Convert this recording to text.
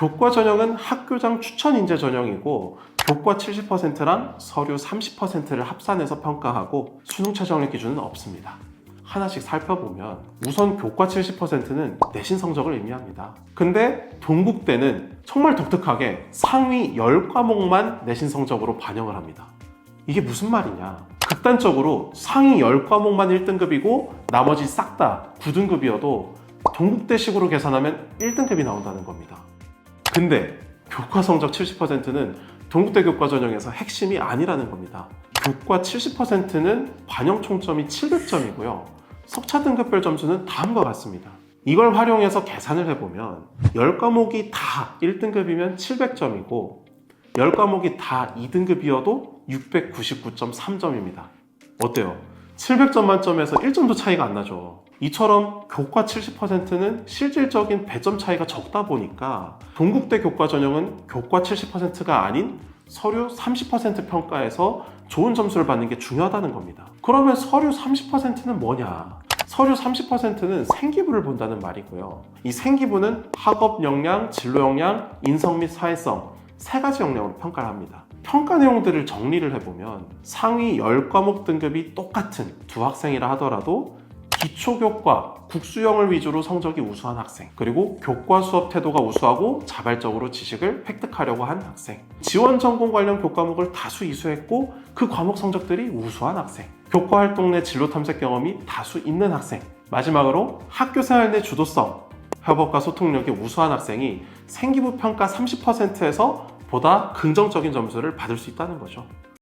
교과 전형은 학교장 추천 인재 전형이고 교과 70%랑 서류 30%를 합산해서 평가하고 수능 최저학력 기준은 없습니다. 하나씩 살펴보면 우선 교과 70%는 내신 성적을 의미합니다. 근데 동국대는 정말 독특하게 상위 10과목만 내신 성적으로 반영을 합니다. 이게 무슨 말이냐? 극단적으로 상위 10과목만 1등급이고 나머지 싹 다 9등급이어도 동국대식으로 계산하면 1등급이 나온다는 겁니다. 근데 교과 성적 70%는 동국대 교과 전형에서 핵심이 아니라는 겁니다. 교과 70%는 반영 총점이 700점이고요. 석차 등급별 점수는 다음과 같습니다. 이걸 활용해서 계산을 해보면 10과목이 다 1등급이면 700점이고 10과목이 다 2등급이어도 699.3점입니다. 어때요? 700점 만점에서 1점도 차이가 안 나죠. 이처럼 교과 70%는 실질적인 배점 차이가 적다 보니까 동국대 교과 전형은 교과 70%가 아닌 서류 30% 평가에서 좋은 점수를 받는 게 중요하다는 겁니다. 그러면 서류 30%는 뭐냐? 서류 30%는 생기부를 본다는 말이고요. 이 생기부는 학업 역량, 진로 역량, 인성 및 사회성 세 가지 역량으로 평가를 합니다. 평가 내용들을 정리를 해보면 상위 10과목 등급이 똑같은 두 학생이라 하더라도 기초교과, 국수형을 위주로 성적이 우수한 학생, 그리고 교과 수업 태도가 우수하고 자발적으로 지식을 획득하려고 한 학생, 지원 전공 관련 교과목을 다수 이수했고 그 과목 성적들이 우수한 학생, 교과 활동 내 진로 탐색 경험이 다수 있는 학생, 마지막으로 학교 생활 내 주도성, 협업과 소통력이 우수한 학생이 생기부 평가 30%에서 보다 긍정적인 점수를 받을 수 있다는 거죠.